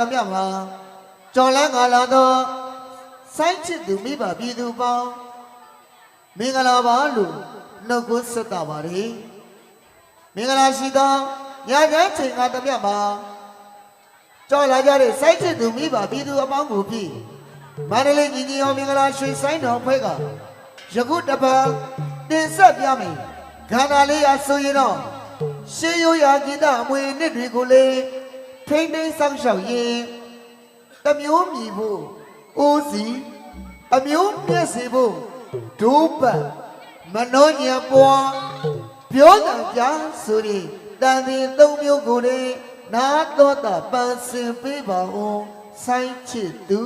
တမျှမှာကြော်လန်းငါလာသောစိုင်းချစ်သူမိဘပြည်သူပေါင်းမင်္ဂလာပါလို့နှုတ်ခွန်းဆက်တာပါရယ်မင်္ဂလာရှိသောညချမ်းချိန်ကတမျှမှာကြော်လာကြတဲ့စိုင်းချစ်သူမိဘပြည်သူအပေါင်းကိုဖြင့်မန္တလေးညီညီအောင်မင်္ဂလာရွှေဆိုင်တော်ဖွဲ့ကယခုတပတ်တင်ဆက်ပြမယ်ခန္ဓာလေးအားဆိုရင်တော့ရှေးရိုးရာဂီတအမွေနှစ်တွေကိုလေ ထိမ့်သိမ်းဆောင်ရှောက်ရင်တမျိုးမြည်ဖို့အိုးစီအမျိုးမျက်စီဖို့ဒိုးပတ်မနှောညံပွားပြောတာကြားဆိုရင်တန်ဒီသုံးမျိုးကိုလေနာတော်တာပန်းစင်ပေးပါဦးဆိုင်ချစ်သူ